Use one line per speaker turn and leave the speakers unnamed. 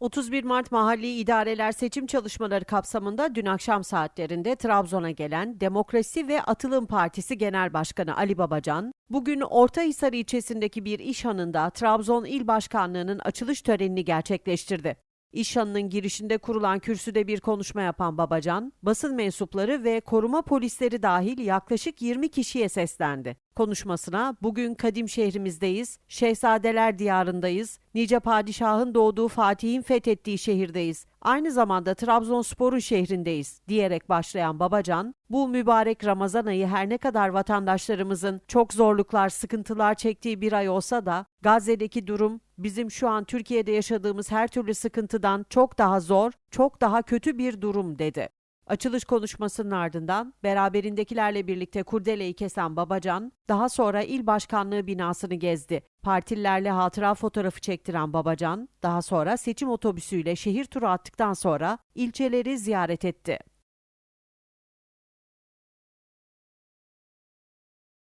31 Mart Mahalli İdareler seçim çalışmaları kapsamında dün akşam saatlerinde Trabzon'a gelen Demokrasi ve Atılım Partisi Genel Başkanı Ali Babacan, bugün Ortahisar ilçesindeki bir iş hanında Trabzon İl Başkanlığı'nın açılış törenini gerçekleştirdi. İş hanının girişinde kurulan kürsüde bir konuşma yapan Babacan, basın mensupları ve koruma polisleri dahil yaklaşık 20 kişiye seslendi. Konuşmasına bugün kadim şehrimizdeyiz, şehzadeler diyarındayız, nice padişahın doğduğu Fatih'in fethettiği şehirdeyiz, aynı zamanda Trabzonspor'un şehrindeyiz diyerek başlayan Babacan, bu mübarek Ramazan ayı her ne kadar vatandaşlarımızın çok zorluklar, sıkıntılar çektiği bir ay olsa da Gazze'deki durum bizim şu an Türkiye'de yaşadığımız her türlü sıkıntıdan çok daha zor, çok daha kötü bir durum dedi. Açılış konuşmasının ardından beraberindekilerle birlikte kurdeleyi kesen Babacan, daha sonra il başkanlığı binasını gezdi. Partililerle hatıra fotoğrafı çektiren Babacan, daha sonra seçim otobüsüyle şehir turu attıktan sonra ilçeleri ziyaret etti.